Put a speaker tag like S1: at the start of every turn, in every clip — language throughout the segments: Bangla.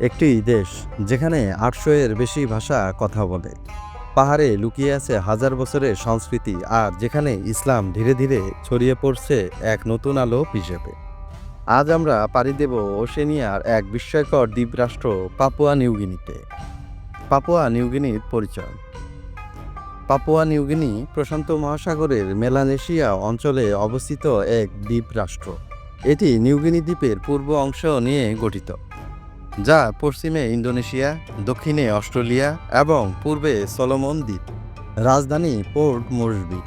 S1: একটি দেশ যেখানে আটশো এর বেশি ভাষা কথা বলে। পাহাড়ে লুকিয়ে আছে হাজার বছরের সংস্কৃতি আর যেখানে ইসলাম ধীরে ধীরে ছড়িয়ে পড়ছে এক নতুন আলো হিসেবে। আজ আমরা পাড়ি দেব ওশেনিয়ার এক বিস্ময়কর দ্বীপরাষ্ট্র পাপুয়া নিউগিনিতে। পাপুয়া নিউগিনির পরিচয়। পাপুয়া নিউগিনি প্রশান্ত মহাসাগরের মেলানেশিয়া অঞ্চলে অবস্থিত এক দ্বীপ রাষ্ট্র এটি নিউগিনি দ্বীপের পূর্ব অংশ নিয়ে গঠিত। যা পশ্চিমে ইন্দোনেশিয়া, দক্ষিণে অস্ট্রেলিয়া এবং পূর্বে সলোমন দ্বীপ। রাজধানী পোর্ট মোরসবি।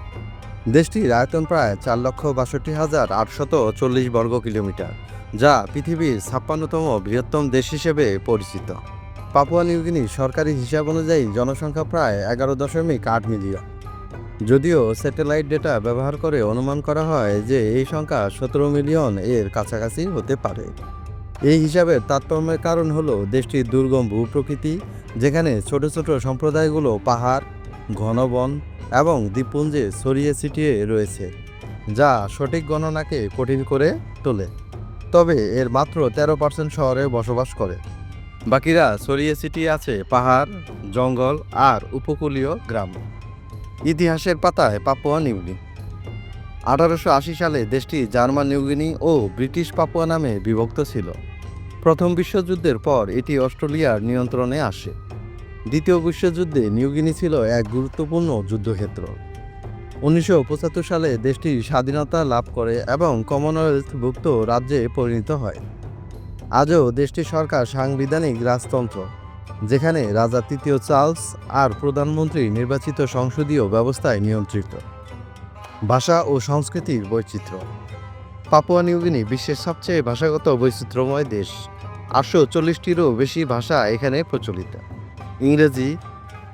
S1: দেশটির আয়তন প্রায় চার লক্ষ বাষট্টি হাজার আটশত চল্লিশ বর্গ কিলোমিটার, যা পৃথিবীর ছাপ্পান্নতম বৃহত্তম দেশ হিসেবে পরিচিত। পাপুয়া নিউগিনির সরকারি হিসাব অনুযায়ী জনসংখ্যা প্রায় এগারো দশমিক আট মিলিয়ন। যদিও স্যাটেলাইট ডেটা ব্যবহার করে অনুমান করা হয় যে এই সংখ্যা সতেরো মিলিয়ন এর কাছাকাছি হতে পারে। এই হিসাবের তাৎপর্যের কারণ হলো দেশটির দুর্গম ভূপ্রকৃতি, যেখানে ছোট ছোট সম্প্রদায়গুলো পাহাড় ঘন বন এবং দ্বীপপুঞ্জে ছড়িয়ে ছিটিয়ে রয়েছে, যা সঠিক গণনাকে কঠিন করে তোলে। তবে এর মাত্র তেরো পার্সেন্ট শহরে বসবাস করে। বাকিরা ছড়িয়ে ছিটিয়ে আছে পাহাড়, জঙ্গল আর উপকূলীয় গ্রাম। ইতিহাসের পাতায় পাপুয়া নিউগিনি। আঠারোশো আশি সালে দেশটি জার্মান নিউগিনি ও ব্রিটিশ পাপুয়া নামে বিভক্ত ছিল। প্রথম বিশ্বযুদ্ধের পর এটি অস্ট্রেলিয়ার নিয়ন্ত্রণে আসে। দ্বিতীয় বিশ্বযুদ্ধে নিউগিনি ছিল এক গুরুত্বপূর্ণ যুদ্ধক্ষেত্র। উনিশশো পঁচাত্তর সালে দেশটি স্বাধীনতা লাভ করে এবং কমনওয়েলথভুক্ত রাজ্যে পরিণত হয়। আজও দেশটির সরকার সাংবিধানিক রাজতন্ত্র, যেখানে রাজা তৃতীয় চার্লস আর প্রধানমন্ত্রী নির্বাচিত সংসদীয় ব্যবস্থায় নিয়ন্ত্রিত। ভাষা ও সংস্কৃতির বৈচিত্র্য। পাপুয়া নিউগিনি বিশ্বের সবচেয়ে ভাষাগত বৈচিত্র্যময় দেশ। আটশো চল্লিশটিরও বেশি ভাষা এখানে প্রচলিত। ইংরেজি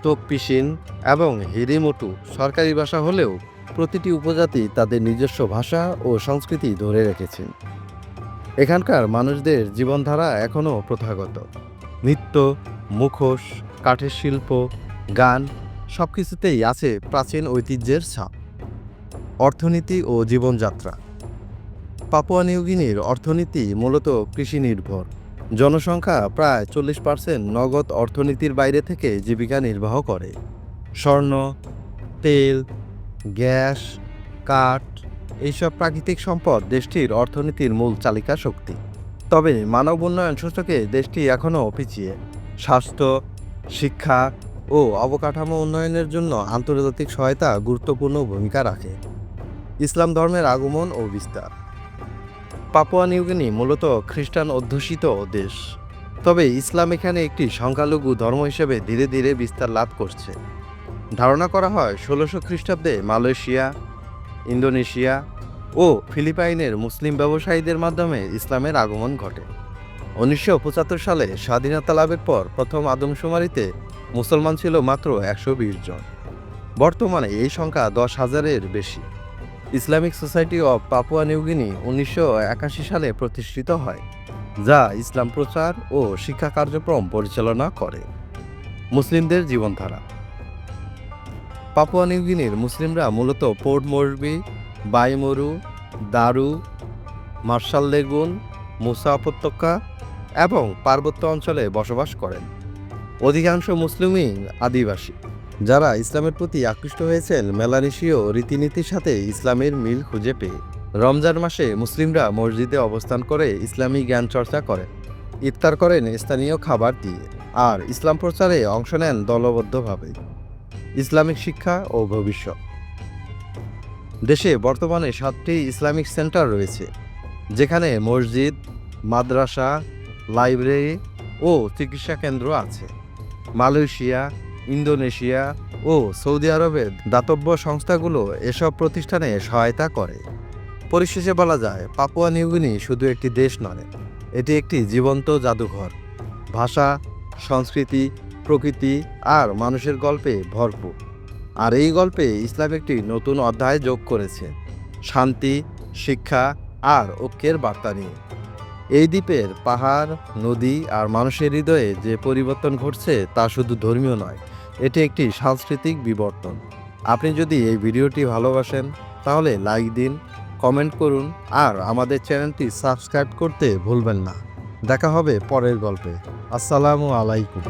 S1: তোকপিসিন এবং হিরিমোটু সরকারি ভাষা হলেও প্রতিটি উপজাতি তাদের নিজস্ব ভাষা ও সংস্কৃতি ধরে রেখেছেন এখানকার মানুষদের জীবনধারা এখনও প্রথাগত। নৃত্য, মুখোশ, কাঠের শিল্প, গান সব কিছুতেই আছে প্রাচীন ঐতিহ্যের ছাপ। অর্থনীতি ও জীবনযাত্রা। পাপুয়া নিউগিনির অর্থনীতি মূলত কৃষি নির্ভর জনসংখ্যা প্রায় চল্লিশ পার্সেন্ট নগদ অর্থনীতির বাইরে থেকে জীবিকা নির্বাহ করে। স্বর্ণ, তেল, গ্যাস, কাঠ, এইসব প্রাকৃতিক সম্পদ দেশটির অর্থনীতির মূল চালিকা শক্তি। তবে মানব উন্নয়ন সূচকে দেশটি এখনও পিছিয়ে। স্বাস্থ্য, শিক্ষা ও অবকাঠামো উন্নয়নের জন্য আন্তর্জাতিক সহায়তা গুরুত্বপূর্ণ ভূমিকা রাখে। ইসলাম ধর্মের আগমন ও বিস্তার। পাপুয়া নিউগিনি মূলত খ্রিস্টান অধ্যুষিত দেশ। তবে ইসলাম এখানে একটি সংখ্যালঘু ধর্ম হিসেবে ধীরে ধীরে বিস্তার লাভ করছে। ধারণা করা হয় ষোলোশো খ্রিস্টাব্দে মালয়েশিয়া, ইন্দোনেশিয়া ও ফিলিপাইনের মুসলিম ব্যবসায়ীদের মাধ্যমে ইসলামের আগমন ঘটে। উনিশশো পঁচাত্তর সালে স্বাধীনতা লাভের পর প্রথম আদমশুমারিতে মুসলমান ছিল মাত্র একশো বিশ জন। বর্তমানে এই সংখ্যা দশ হাজারের বেশি। Islamic society of Papua New Guinea উনিশশো একাশি সালে প্রতিষ্ঠিত হয়, যা ইসলাম প্রচার ও শিক্ষা কার্যক্রম পরিচালনা করে। মুসলিমদের জীবনধারা। পাপুয়া নিউগিনির মুসলিমরা মূলত পোর্ট মরবি, বাইমরু, দারু, মার্শাল লেগুন, মুসা উপত্যকা এবং পার্বত্য অঞ্চলে বসবাস করেন। অধিকাংশ মুসলিমই আদিবাসী। যারা ইসলামের প্রতি আকৃষ্ট হয়েছেন মেলানেশীয় রীতিনীতির সাথে ইসলামের মিল খুঁজে পেয়ে। রমজান মাসে মুসলিমরা মসজিদে অবস্থান করে ইসলামী জ্ঞান চর্চা করেন, ইফতার করেন স্থানীয় খাবার দিয়ে আর ইসলাম প্রচারে অংশ নেন দলবদ্ধভাবে। ইসলামিক শিক্ষা ও ভবিষ্যৎ। দেশে বর্তমানে সাতটি ইসলামিক সেন্টার রয়েছে, যেখানে মসজিদ, মাদ্রাসা, লাইব্রেরি ও চিকিৎসা কেন্দ্র আছে। মালয়েশিয়া ইন্দোনেশিয়া ও সৌদি আরবের দাতব্য সংস্থাগুলো এসব প্রতিষ্ঠানে সহায়তা করে। পরিশেষে বলা যায়, পাপুয়া নিউগিনি শুধু একটি দেশ নয়, এটি একটি জীবন্ত জাদুঘর। ভাষা, সংস্কৃতি, প্রকৃতি আর মানুষের গল্পে ভরপুর। আর এই গল্পে ইসলাম একটি নতুন অধ্যায় যোগ করেছে, শান্তি, শিক্ষা আর ঐক্যের বার্তা নিয়ে। এই দ্বীপের পাহাড়, নদী আর মানুষের হৃদয়ে যে পরিবর্তন ঘটছে তা শুধু ধর্মীয় নয় এটি একটি সাংস্কৃতিক বিবর্তন। আপনি যদি এই ভিডিওটি ভালোবাসেন, তাহলে লাইক দিন কমেন্ট করুন, আর আমাদের চ্যানেলটি সাবস্ক্রাইব করতে ভুলবেন না। দেখা হবে পরের গল্পে।
S2: আসসালামু আলাইকুম।